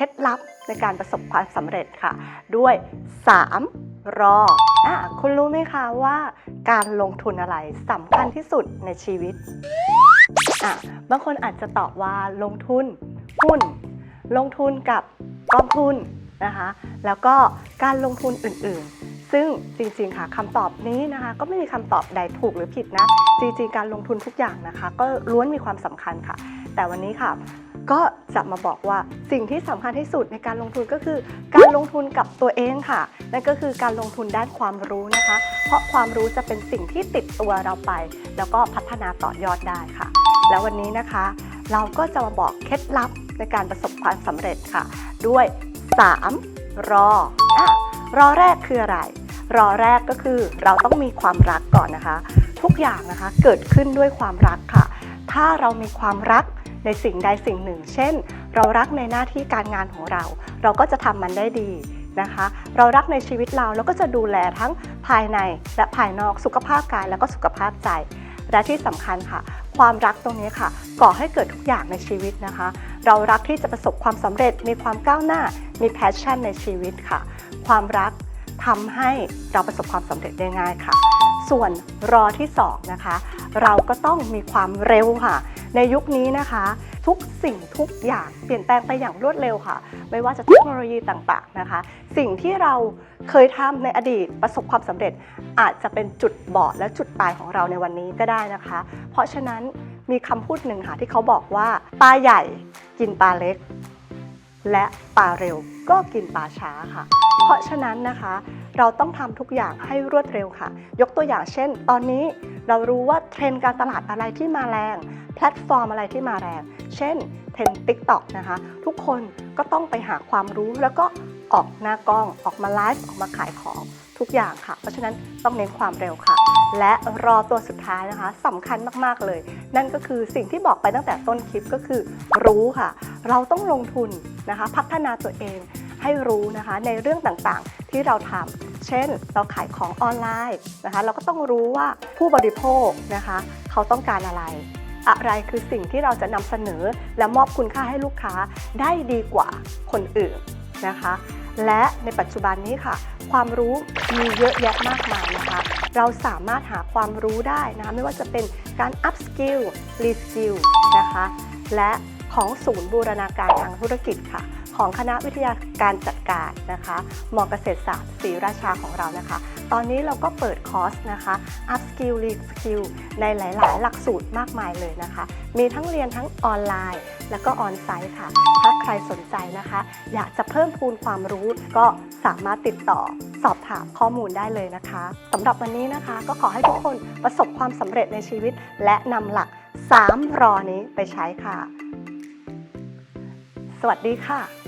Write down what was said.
เคล็ดลับในการประสบความสำเร็จค่ะ ด้วย 3 รออะคุณรู้ไหมคะว่าการลงทุนอะไรสำคัญที่สุดในชีวิตอะบางคนอาจจะตอบว่าลงทุนหุ้น ลงทุนกับกองทุนนะคะ แล้วก็การลงทุนอื่นๆ ซึ่งจริงๆ ค่ะคำตอบนี้นะคะ ก็ไม่มีคำตอบใดถูกหรือผิดนะ จริงๆ การลงทุนทุกอย่างนะคะ ก็ล้วนมีความสำคัญค่ะ แต่วันนี้ค่ะ ก็จะมาบอกว่าสิ่งที่สำคัญที่สุดในการลงทุนก็คือ การลงทุนกับตัวเองค่ะ นั่นก็คือการลงทุนด้านความรู้นะคะ เพราะความรู้จะเป็นสิ่งที่ติดตัวเราไป แล้วก็พัฒนาต่อยอดได้ค่ะ แล้ววันนี้นะคะ เราก็จะมาบอกเคล็ดลับในการประสบความสำเร็จค่ะ ด้วย 3 รออะรอแรกคืออะไร รอแรกก็คือเราต้องมีความรักก่อนนะคะ ทุกอย่างนะคะเกิดขึ้นด้วยความรักค่ะ ถ้าเรามีความรัก ในสิ่งใดสิ่งหนึ่ง เช่น เรารักในหน้าที่การงานของเรา เราก็จะทำมันได้ดีนะคะ เรารักในชีวิตเราเราก็จะดูแลทั้งภายในและภายนอกสุขภาพกายแล้วก็สุขภาพใจ และที่สำคัญค่ะ ความรักตรงนี้ค่ะ ก่อให้เกิดทุกอย่างในชีวิตนะคะ เรารักที่จะประสบความสำเร็จมีความก้าวหน้า มีแพชชั่นในชีวิตค่ะ ความรักทำให้เราประสบความสำเร็จได้ง่ายค่ะ ส่วนรอที่สองนะคะ เราก็ต้องมีความเร็วค่ะ ในยุคนี้นะคะ ทุกสิ่งทุกอย่างเปลี่ยนแปลงไปอย่างรวดเร็วค่ะ ไม่ว่าจะเทคโนโลยีต่างๆนะคะ สิ่งที่เราเคยทำในอดีตประสบความสำเร็จ อาจจะเป็นจุดบอดและจุดตายของเราในวันนี้ก็ได้นะคะ เพราะฉะนั้นมีคำพูดหนึ่งค่ะที่เขาบอกว่าปลาใหญ่กินปลาเล็ก และปลาเร็วก็กินปลาช้าค่ะ เพราะฉะนั้นนะคะ เราต้องทำทุกอย่างให้รวดเร็วค่ะ ยกตัวอย่างเช่น ตอนนี้เรารู้ว่าเทรนด์การตลาดอะไรที่มาแรง แพลตฟอร์มอะไรที่มาแรง เช่นเทรนด์ TikTok นะคะ ทุกคนก็ต้องไปหาความรู้แล้วก็ ออกหน้ากล้องออกมาไลฟ์ออกมาขายของทุกอย่างค่ะ เพราะฉะนั้นต้องเน้นความเร็วค่ะ และรอตัวสุดท้ายนะคะสำคัญมากๆเลย นั่นก็คือสิ่งที่บอกไปตั้งแต่ต้นคลิปก็คือ รู้ค่ะ เราต้องลงทุนนะคะ พัฒนาตัวเองให้รู้นะคะในเรื่องต่างๆที่เราทำเช่นเราขายของออนไลน์นะคะ เราก็ต้องรู้ว่าผู้บริโภคนะคะ เขาต้องการอะไร อะไรคือสิ่งที่เราจะนำเสนอและมอบคุณค่าให้ลูกค้าได้ดีกว่าคนอื่น นะคะ และในปัจจุบันนี้ค่ะ ความรู้มีเยอะแยะมากมายนะคะ เราสามารถหาความรู้ได้นะคะไม่ว่าจะเป็นการ up skill re skill นะคะ และของศูนย์บูรณาการทางธุรกิจค่ะ ของคณะวิทยาการจัดการนะคะมอเกษตรศาสตร์ศรีราชาของเรานะคะ ตอนนี้เราก็เปิดคอร์สนะคะ up skill re skill ในหลาย ๆ หลักสูตรมากมายเลยนะคะ มีทั้งเรียนทั้งออนไลน์ แล้วก็ออนไซต์ค่ะ ถ้าใครสนใจนะคะ อยากจะเพิ่มพูนความรู้ก็สามารถติดต่อสอบถามข้อมูลได้เลยนะคะสำหรับวันนี้นะคะ ก็ขอให้ทุกคนประสบความสำเร็จในชีวิต และนำหลัก 3 รอนี้ไปใช้ค่ะ สวัสดีค่ะ